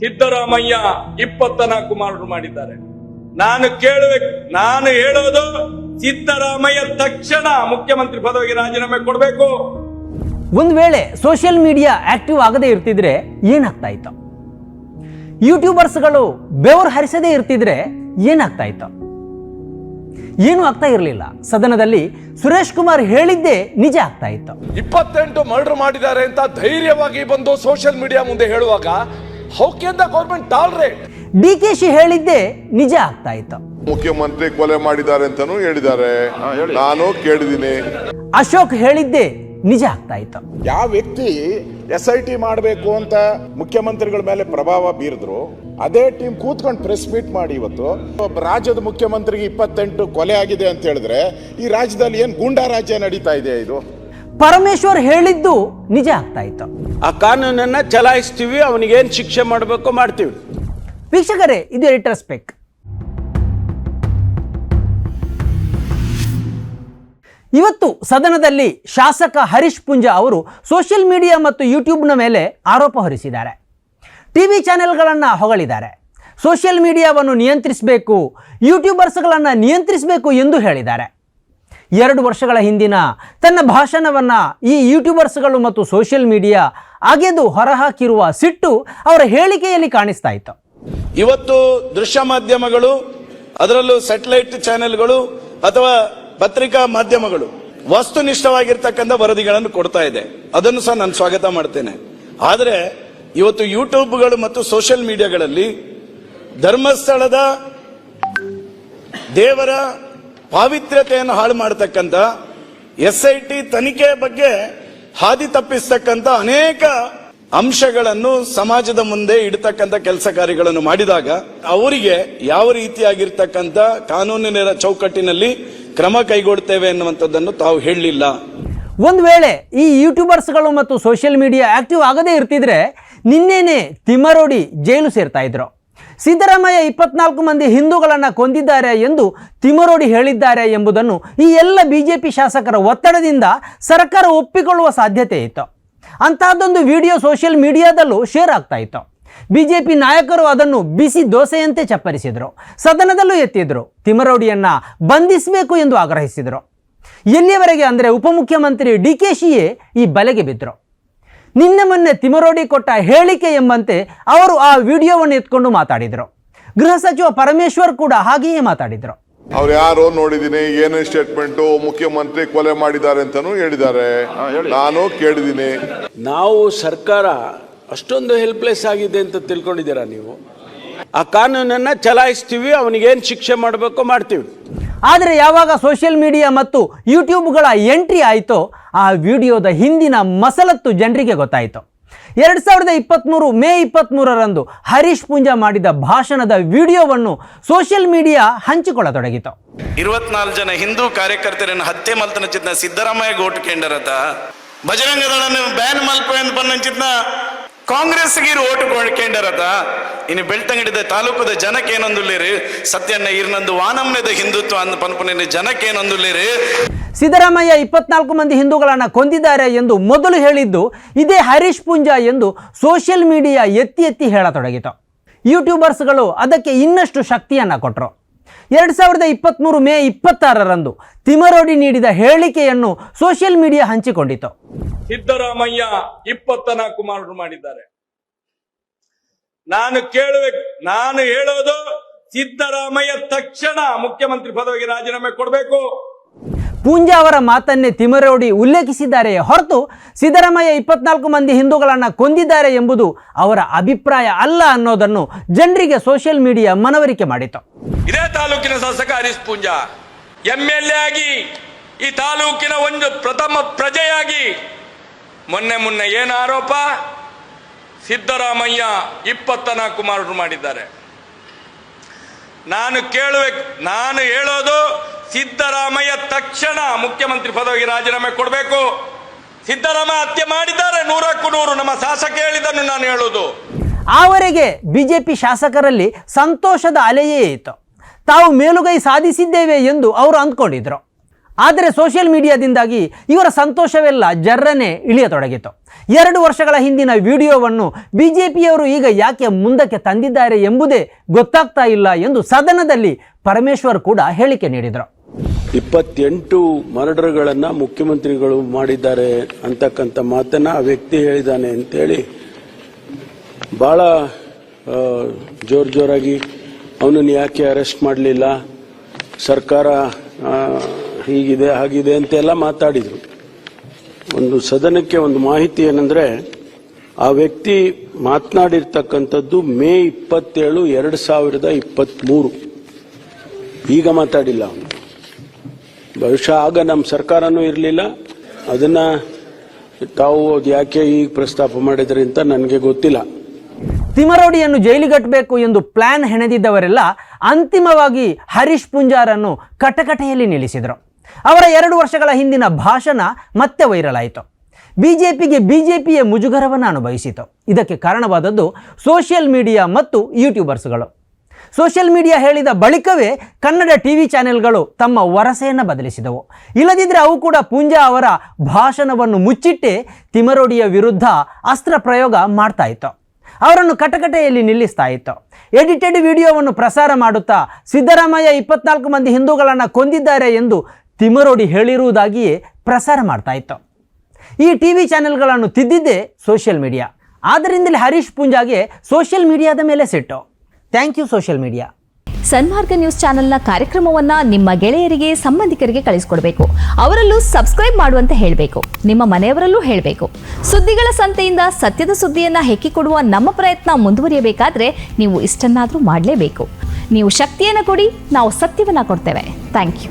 ಸಿದ್ದರಾಮಯ್ಯ ಇಪ್ಪತ್ತ ನಾಲ್ಕು ಮಾರ್ಡರ್ ಮಾಡಿದ್ದಾರೆ. ನಾನು ಕೇಳುವೆ ನಾನು ಹೇಳೋದು ಸಿದ್ದರಾಮಯ್ಯ ತಕ್ಷಣ ಮುಖ್ಯಮಂತ್ರಿ ಪದವಿಗೆ ರಾಜೀನಾಮೆ ಕೊಡಬೇಕು. ಒಂದು ವೇಳೆ ಸೋಷಿಯಲ್ ಮೀಡಿಯಾ ಆಕ್ಟಿವ್ ಆಗದೇ ಇರ್ತಿದ್ರೆ ಏನಾಗ್ತಾ ಇತ್ತು? ಯೂಟ್ಯೂಬರ್ಸ್ಗಳು ಬೆವರು ಹರಿಸದೇ ಇರ್ತಿದ್ರೆ ಏನಾಗ್ತಾ ಇತ್ತು? ಏನು ಆಗ್ತಾ ಇರಲಿಲ್ಲ. ಸದನದಲ್ಲಿ ಸುರೇಶ್ ಕುಮಾರ್ ಹೇಳಿದ್ದೇ ನಿಜ ಆಗ್ತಾ ಇತ್ತು. ಇಪ್ಪತ್ತೆಂಟು ಮರ್ಡರ್ ಮಾಡಿದ್ದಾರೆ ಅಂತ ಧೈರ್ಯವಾಗಿ ಬಂದು ಸೋಷಿಯಲ್ ಮೀಡಿಯಾ ಮುಂದೆ ಹೇಳುವಾಗ how can the government tolerate D K she ಹೇಳಿದ್ದೆ ನಿಜ ಆಗ್ತಾ ಇತ್ತು. ಮುಖ್ಯಮಂತ್ರಿ ಕೊಲೆ ಮಾಡಿದ್ದಾರೆ ಅಂತಾನು ಹೇಳಿದ್ದಾರೆ. ನಾನು ಕೇಳಿದ್ದೀನಿ. ಅಶೋಕ್ ಹೇಳಿದ್ದೆ ನಿಜ ಆಗ್ತಾ ಇತ್ತು. ಯಾವ ವ್ಯಕ್ತಿ ಎಸ್ ಐ ಟಿ ಮಾಡಬೇಕು ಅಂತ ಮುಖ್ಯಮಂತ್ರಿಗಳ ಮೇಲೆ ಪ್ರಭಾವ ಬೀರಿದ್ರು ಅದೇ ಟೀಮ್ ಕೂತ್ಕೊಂಡು ಪ್ರೆಸ್ ಮೀಟ್ ಮಾಡಿ ಇವತ್ತು ಒಬ್ಬ ರಾಜ್ಯದ ಮುಖ್ಯಮಂತ್ರಿಗೆ ಇಪ್ಪತ್ತೆಂಟು ಕೊಲೆ ಆಗಿದೆ ಅಂತ ಹೇಳಿದ್ರೆ ಈ ರಾಜ್ಯದಲ್ಲಿ ಏನು ಗೂಂಡಾ ರಾಜ್ಯ ನಡೀತಾ ಇದೆ ಇದು? ಪರಮೇಶ್ವರ್ ಹೇಳಿದ್ದು ನಿಜ ಆಗ್ತಾ ಇತ್ತು. ಆ ಕಾನೂನನ್ನ ಚಲಾಯಿಸ್ತೀವಿ ಅವನಿಗೇನು ಶಿಕ್ಷೆ ಮಾಡಬೇಕು ಮಾಡ್ತೀವಿ. ವೀಕ್ಷಕರೇ ಇದು ಎಡಿಟರ್ ಸ್ಪೆಕ್ ಇವತ್ತು ಸದನದಲ್ಲಿ ಶಾಸಕ ಹರೀಶ್ ಪುಂಜಾ ಅವರು ಸೋಷಿಯಲ್ ಮೀಡಿಯಾ ಮತ್ತು ಯೂಟ್ಯೂಬ್ನ ಮೇಲೆ ಆರೋಪ ಹೊರಿಸಿದ್ದಾರೆ. ಟಿವಿ ಚಾನೆಲ್ಗಳನ್ನು ಹೊಗಳಿದ್ದಾರೆ. ಸೋಷಿಯಲ್ ಮೀಡಿಯಾವನ್ನು ನಿಯಂತ್ರಿಸಬೇಕು ಯೂಟ್ಯೂಬರ್ಸ್ಗಳನ್ನು ನಿಯಂತ್ರಿಸಬೇಕು ಎಂದು ಹೇಳಿದ್ದಾರೆ. ಎರಡು ವರ್ಷಗಳ ಹಿಂದಿನ ತನ್ನ ಭಾಷಣವನ್ನು ಈ ಯೂಟ್ಯೂಬರ್ಸ್ಗಳು ಮತ್ತು ಸೋಷಿಯಲ್ ಮೀಡಿಯಾ ಅಗೆದು ಹೊರಹಾಕಿರುವ ಸಿಟ್ಟು ಅವರ ಹೇಳಿಕೆಯಲ್ಲಿ ಕಾಣಿಸ್ತಾ ಇತ್ತು. ಇವತ್ತು ದೃಶ್ಯ ಮಾಧ್ಯಮಗಳು, ಅದರಲ್ಲೂ ಸ್ಯಾಟಲೈಟ್ ಚಾನೆಲ್ಗಳು ಅಥವಾ ಪತ್ರಿಕಾ ಮಾಧ್ಯಮಗಳು ವಸ್ತುನಿಷ್ಠವಾಗಿರ್ತಕ್ಕಂಥ ವರದಿಗಳನ್ನು ಕೊಡ್ತಾ ಇದೆ. ಅದನ್ನು ಸಹ ನಾನು ಸ್ವಾಗತ ಮಾಡ್ತೇನೆ. ಆದರೆ ಇವತ್ತು ಯೂಟ್ಯೂಬ್ಗಳು ಮತ್ತು ಸೋಷಿಯಲ್ ಮೀಡಿಯಾಗಳಲ್ಲಿ ಧರ್ಮಸ್ಥಳದ ದೇವರ ಪಾವಿತ್ರ್ಯತೆಯನ್ನು ಹಾಳು ಮಾಡತಕ್ಕಂತ ಎಸ್ ಐ ಟಿ ತನಿಖೆ ಬಗ್ಗೆ ಹಾದಿ ತಪ್ಪಿಸ್ತಕ್ಕಂಥ ಅನೇಕ ಅಂಶಗಳನ್ನು ಸಮಾಜದ ಮುಂದೆ ಇಡತಕ್ಕಂಥ ಕೆಲಸ ಕಾರ್ಯಗಳನ್ನು ಮಾಡಿದಾಗ ಅವರಿಗೆ ಯಾವ ರೀತಿಯಾಗಿರ್ತಕ್ಕಂಥ ಕಾನೂನಿನ ಚೌಕಟ್ಟಿನಲ್ಲಿ ಕ್ರಮ ಕೈಗೊಳ್ತೇವೆ ಎನ್ನುವಂಥದ್ದನ್ನು ತಾವು ಹೇಳಲಿಲ್ಲ. ಒಂದು ವೇಳೆ ಈ ಯೂಟ್ಯೂಬರ್ಸ್ಗಳು ಮತ್ತು ಸೋಷಿಯಲ್ ಮೀಡಿಯಾ ಆಕ್ಟಿವ್ ಆಗದೇ ಇರ್ತಿದ್ರೆ ನಿನ್ನೆನೆ ತಿಮ್ಮರೋಡಿ ಜೈಲು ಸೇರ್ತಾ ಇದ್ರು. ಸಿದ್ದರಾಮಯ್ಯ ಇಪ್ಪತ್ನಾಲ್ಕು ಮಂದಿ ಹಿಂದೂಗಳನ್ನು ಕೊಂದಿದ್ದಾರೆ ಎಂದು ತಿಮರೋಡಿ ಹೇಳಿದ್ದಾರೆ ಎಂಬುದನ್ನು ಈ ಎಲ್ಲ ಬಿಜೆಪಿ ಶಾಸಕರ ಒತ್ತಡದಿಂದ ಸರ್ಕಾರ ಒಪ್ಪಿಕೊಳ್ಳುವ ಸಾಧ್ಯತೆ ಇತ್ತು. ಅಂತಹದ್ದೊಂದು ವಿಡಿಯೋ ಸೋಷಿಯಲ್ ಮೀಡಿಯಾದಲ್ಲೂ ಶೇರ್ ಆಗ್ತಾ ಇತ್ತು. ಬಿಜೆಪಿ ನಾಯಕರು ಅದನ್ನು ಬಿಸಿ ದೋಸೆಯಂತೆ ಚಪ್ಪರಿಸಿದರು. ಸದನದಲ್ಲೂ ಎತ್ತಿದ್ರು. ತಿಮರೋಡಿಯನ್ನು ಬಂಧಿಸಬೇಕು ಎಂದು ಆಗ್ರಹಿಸಿದರು. ಎಲ್ಲಿಯವರೆಗೆ ಅಂದರೆ ಉಪಮುಖ್ಯಮಂತ್ರಿ ಡಿ ಕೆ ಶಿಯೇ ಈ ಬಲೆಗೆ ಬಿದ್ದರು ನಿನ್ನೆ ಮೊನ್ನೆ ತಿಮರೋಡಿ ಕೊಟ್ಟ ಹೇಳಿಕೆ ಎಂಬಂತೆ ಅವರು ಆ ವಿಡಿಯೋವನ್ನು ಎತ್ಕೊಂಡು ಮಾತಾಡಿದರು. ಗೃಹ ಸಚಿವ ಪರಮೇಶ್ವರ್ ಕೂಡ ಹಾಗೆಯೇ ಮಾತಾಡಿದರು. ಅವ್ರು ಯಾರು ನೋಡಿದೀನಿ ಏನೇ ಸ್ಟೇಟ್ಮೆಂಟು ಮುಖ್ಯಮಂತ್ರಿ ಕೊಲೆ ಮಾಡಿದ್ದಾರೆ ಅಂತಾನೂ ಹೇಳಿದ್ದಾರೆ. ನಾನು ಕೇಳಿದ್ದೀನಿ. ನಾವು ಸರ್ಕಾರ ಅಷ್ಟೊಂದು ಹೆಲ್ಪ್ಲೆಸ್ ಆಗಿದೆ ಅಂತ ತಿಳ್ಕೊಂಡಿದ್ದೀರಾ ನೀವು? ಆ ಕಾನೂನನ್ನ ಚಲಾಯಿಸ್ತೀವಿ ಅವನಿಗೇನು ಶಿಕ್ಷೆ ಮಾಡಬೇಕು ಮಾಡ್ತೀವಿ. ಆದರೆ ಯಾವಾಗ ಸೋಷಿಯಲ್ ಮೀಡಿಯಾ ಮತ್ತು ಯೂಟ್ಯೂಬ್ಗಳ ಎಂಟ್ರಿ ಆಯಿತೋ ಆ ವಿಡಿಯೋದ ಹಿಂದಿನ ಮಸಲತ್ತು ಜನರಿಗೆ ಗೊತ್ತಾಯಿತು. ಎರಡು ಸಾವಿರದ ಇಪ್ಪತ್ತ್ಮೂರು ಮೇ ಇಪ್ಪತ್ತ್ಮೂರರಂದು ಹರೀಶ್ ಪೂಂಜಾ ಮಾಡಿದ ಭಾಷಣದ ವಿಡಿಯೋವನ್ನು ಸೋಷಿಯಲ್ ಮೀಡಿಯಾ ಹಂಚಿಕೊಳ್ಳತೊಡಗಿತು. ಇರುವತ್ನಾಲ್ಕು ಜನ ಹಿಂದೂ ಕಾರ್ಯಕರ್ತರನ್ನು ಹತ್ಯೆ ಮಲ್ತನಚಿತ್ನ ಸಿದ್ದರಾಮಯ್ಯ ಗೋಟ್ ಬಜರಂಗದಳನ್ನು ಬ್ಯಾನ್ ಬ್ಯಾನ್ ಬಂದ ಪನ್ನಂಚಿತ್ನ ಕಾಂಗ್ರೆಸ್ಗೆ ಇರು ಓಟು ಕೇಂದ್ರತ ಇನ್ನು ಬೆಳ್ತಂಗಡಿದ ತಾಲೂಕದ ಜನಕ್ಕೆ ಏನೊಂದುಲ್ಲೇರಿ ಸತ್ಯಣ್ಣ ಇರ್ನಂದು ವಾನಮ್ನೆದ ಹಿಂದುತ್ವ ಅಂದ ಪನ್ಪುನಿನ ಜನಕ್ಕೆ ಏನೊಂದುಲ್ಲೇರಿ ಸಿದ್ದರಾಮಯ್ಯ ಇಪ್ಪತ್ನಾಲ್ಕು ಮಂದಿ ಹಿಂದೂಗಳನ್ನು ಕೊಂದಿದ್ದಾರೆ ಎಂದು ಮೊದಲು ಹೇಳಿದ್ದು ಇದೇ ಹರೀಶ್ ಪುಂಜಾ ಎಂದು ಸೋಷಿಯಲ್ ಮೀಡಿಯಾ ಎತ್ತಿ ಎತ್ತಿ ಹೇಳತೊಡಗಿತು. ಯೂಟ್ಯೂಬರ್ಸ್ಗಳು ಅದಕ್ಕೆ ಇನ್ನಷ್ಟು ಶಕ್ತಿಯನ್ನು ಕೊಟ್ಟರು ಎರಡು ಸಾವಿರದ ಇಪ್ಪತ್ತ್ಮೂರು ಮೇ ಇಪ್ಪತ್ತಾರರಂದು ತಿಮರೋಡಿ ನೀಡಿದ ಹೇಳಿಕೆಯನ್ನು ಸೋಷಿಯಲ್ ಮೀಡಿಯಾ ಹಂಚಿಕೊಂಡಿತು. ಸಿದ್ದರಾಮಯ್ಯ ಇಪ್ಪತ್ತ ನಾಲ್ಕು ಮಾಡಿದ್ದಾರೆ. ನಾನು ಕೇಳುವೆ ನಾನು ಹೇಳೋದು ಸಿದ್ದರಾಮಯ್ಯ ತಕ್ಷಣ ಮುಖ್ಯಮಂತ್ರಿ ಪದವಿಗೆ ರಾಜೀನಾಮೆ ಕೊಡಬೇಕು. ಪೂಂಜಾ ಅವರ ಮಾತನ್ನೇ ತಿಮರೋಡಿ ಉಲ್ಲೇಖಿಸಿದ್ದಾರೆ. ಹೊರತು ಸಿದ್ದರಾಮಯ್ಯ ಇಪ್ಪತ್ನಾಲ್ಕು ಮಂದಿ ಹಿಂದೂಗಳನ್ನು ಕೊಂದಿದ್ದಾರೆ ಎಂಬುದು ಅವರ ಅಭಿಪ್ರಾಯ ಅಲ್ಲ ಅನ್ನೋದನ್ನು ಜನರಿಗೆ ಸೋಷಿಯಲ್ ಮೀಡಿಯಾ ಮನವರಿಕೆ ಮಾಡಿತು. ಇದೇ ತಾಲೂಕಿನ ಶಾಸಕ Harish Poonja M L A ಆಗಿ ಈ ತಾಲೂಕಿನ ಒಂದು ಪ್ರಥಮ ಪ್ರಜೆಯಾಗಿ ಮೊನ್ನೆ ಮೊನ್ನೆ ಏನು ಆರೋಪ? ಸಿದ್ದರಾಮಯ್ಯ ಇಪ್ಪತ್ತ ನಾಲ್ಕು ಮಾರ್ಡರ್ ಮಾಡಿದ್ದಾರೆ. ನಾನು ಕೇಳುವೆ, ನಾನು ಹೇಳೋದು ಸಿದ್ದರಾಮಯ್ಯ ತಕ್ಷಣ ಮುಖ್ಯಮಂತ್ರಿ ಪದವಿಗೆ ರಾಜೀನಾಮೆ ಕೊಡಬೇಕು. ಸಿದ್ದರಾಮಯ್ಯ ಹತ್ಯೆ ಮಾಡಿದ್ದಾರೆ, ನೂರಕ್ಕೂ ನೂರು. ನಮ್ಮ ಶಾಸಕ ಹೇಳಿದ್ದನ್ನು ನಾನು ಹೇಳೋದು ಆವರೆಗೆ ಬಿಜೆಪಿ ಶಾಸಕರಲ್ಲಿ ಸಂತೋಷದ ಅಲೆಯೇ ಇತ್ತು. ತಾವು ಮೇಲುಗೈ ಸಾಧಿಸಿದ್ದೇವೆ ಎಂದು ಅವರು ಅಂದ್ಕೊಂಡಿದ್ರು. ಆದರೆ ಸೋಷಿಯಲ್ ಮೀಡಿಯಾದಿಂದಾಗಿ ಇವರ ಸಂತೋಷವೆಲ್ಲ ಜರ್ರನೆ ಇಳಿಯತೊಡಗಿತು. ಎರಡು ವರ್ಷಗಳ ಹಿಂದಿನ ವಿಡಿಯೋವನ್ನು ಬಿ ಜೆ ಪಿಯವರು ಈಗ ಯಾಕೆ ಮುಂದಕ್ಕೆ ತಂದಿದ್ದಾರೆ ಎಂಬುದೇ ಗೊತ್ತಾಗ್ತಾ ಇಲ್ಲ ಎಂದು ಸದನದಲ್ಲಿ ಪರಮೇಶ್ವರ್ ಕೂಡ ಹೇಳಿಕೆ ನೀಡಿದರು. ಇಪ್ಪತ್ತೆಂಟು ಮರ್ಡರ್ಗಳನ್ನು ಮುಖ್ಯಮಂತ್ರಿಗಳು ಮಾಡಿದ್ದಾರೆ ಅಂತಕ್ಕಂಥ ಮಾತನ್ನ ಆ ವ್ಯಕ್ತಿ ಹೇಳಿದ್ದಾನೆ ಅಂತೇಳಿ ಬಹಳ ಜೋರು ಜೋರ್ ಜೋರಾಗಿ ಅವನನ್ನು ಯಾಕೆ ಅರೆಸ್ಟ್ ಮಾಡಲಿಲ್ಲ? ಸರ್ಕಾರ ಹೀಗಿದೆ, ಹಾಗಿದೆ ಅಂತೆಲ್ಲ ಮಾತಾಡಿದರು. ಒಂದು ಸದನಕ್ಕೆ ಒಂದು ಮಾಹಿತಿ ಏನಂದ್ರೆ, ಆ ವ್ಯಕ್ತಿ ಮಾತನಾಡಿರ್ತಕ್ಕಂಥದ್ದು ಮೇ ಇಪ್ಪತ್ತೇಳು ಎರಡು ಸಾವಿರದ ಇಪ್ಪತ್ತ್ಮೂರು ಈಗ ಮಾತಾಡಿಲ್ಲ ಅವನು. ಬಹುಶಃ ಆಗ ನಮ್ಮ ಸರ್ಕಾರನೂ ಇರಲಿಲ್ಲ. ಅದನ್ನ ತಾವು ಅದು ಯಾಕೆ ಈಗ ಪ್ರಸ್ತಾಪ ಮಾಡಿದ್ರಿ ಅಂತ ನನಗೆ ಗೊತ್ತಿಲ್ಲ. ತಿಮರೋಡಿಯನ್ನು ಜೈಲಿಗಟ್ಟಬೇಕು ಎಂದು ಪ್ಲಾನ್ ಹೆಣೆದಿದ್ದವರೆಲ್ಲ ಅಂತಿಮವಾಗಿ ಹರೀಶ್ ಪುಂಜಾರನ್ನು ಕಟಕಟೆಯಲ್ಲಿ ನಿಲ್ಲಿಸಿದರು. ಅವರ ಎರಡು ವರ್ಷಗಳ ಹಿಂದಿನ ಭಾಷಣ ಮತ್ತೆ ವೈರಲ್ ಆಯಿತು ಬಿಜೆಪಿಗೆ ಬಿಜೆಪಿಯ ಮುಜುಗರವನ್ನು ಅನುಭವಿಸಿತು. ಇದಕ್ಕೆ ಕಾರಣವಾದದ್ದು ಸೋಷಿಯಲ್ ಮೀಡಿಯಾ ಮತ್ತು ಯೂಟ್ಯೂಬರ್ಸ್ಗಳು. ಸೋಷಿಯಲ್ ಮೀಡಿಯಾ ಹೇಳಿದ ಬಳಿಕವೇ ಕನ್ನಡ ಟಿವಿ ಚಾನೆಲ್ಗಳು ತಮ್ಮ ವರಸೆಯನ್ನು ಬದಲಿಸಿದವು. ಇಲ್ಲದಿದ್ದರೆ ಅವು ಕೂಡ ಪೂಂಜಾ ಅವರ ಭಾಷಣವನ್ನು ಮುಚ್ಚಿಟ್ಟೆ ತಿಮರೋಡಿಯ ವಿರುದ್ಧ ಅಸ್ತ್ರ ಪ್ರಯೋಗ ಮಾಡ್ತಾ ಇತ್ತು. ಅವರನ್ನು ಕಟಕಟೆಯಲ್ಲಿ ನಿಲ್ಲಿಸ್ತಾ ಇತ್ತು. ಎಡಿಟೆಡ್ ವಿಡಿಯೋವನ್ನು ಪ್ರಸಾರ ಮಾಡುತ್ತಾ ಸಿದ್ದರಾಮಯ್ಯ ಇಪ್ಪತ್ನಾಲ್ಕು ಮಂದಿ ಹಿಂದೂಗಳನ್ನು ಕೊಂದಿದ್ದಾರೆ ಎಂದು ತಿಮರೋಡಿ ಹೇಳಿರುವುದಾಗಿಯೇ ಪ್ರಸಾರ ಮಾಡ್ತಾ ಇತ್ತು. ಈ ಟಿ ವಿ ಚಾನೆಲ್ಗಳನ್ನು ತಿದ್ದಿದ್ದೇ ಸೋಷಿಯಲ್ ಮೀಡಿಯಾ. ಆದ್ದರಿಂದಲೇ ಹರೀಶ್ ಪೂಂಜಾಗೆ ಸೋಷಿಯಲ್ ಮೀಡಿಯಾದ ಮೇಲೆ ಸಿಟ್ಟು. Thank you social media. Sanmarga news ಚಾನೆಲ್ನ ಕಾರ್ಯಕ್ರಮವನ್ನ ನಿಮ್ಮ ಗೆಳೆಯರಿಗೆ, ಸಂಬಂಧಿಕರಿಗೆ ಕಳಿಸಿಕೊಡಬೇಕು. ಅವರಲ್ಲೂ ಸಬ್ಸ್ಕ್ರೈಬ್ ಮಾಡುವಂತೆ ಹೇಳಬೇಕು. ನಿಮ್ಮ ಮನೆಯವರಲ್ಲೂ ಹೇಳಬೇಕು. ಸುದ್ದಿಗಳ ಸಂತೆಯಿಂದ ಸತ್ಯದ ಸುದ್ದಿಯನ್ನ ಹೆಕ್ಕಿಕೊಡುವ ನಮ್ಮ ಪ್ರಯತ್ನ ಮುಂದುವರಿಯಬೇಕಾದ್ರೆ ನೀವು ಇಷ್ಟನ್ನಾದರೂ ಮಾಡಲೇಬೇಕು. ನೀವು ಶಕ್ತಿಯನ್ನು ಕೊಡಿ, ನಾವು ಸತ್ಯವನ್ನು ಕೊಡ್ತೇವೆ. Thank you.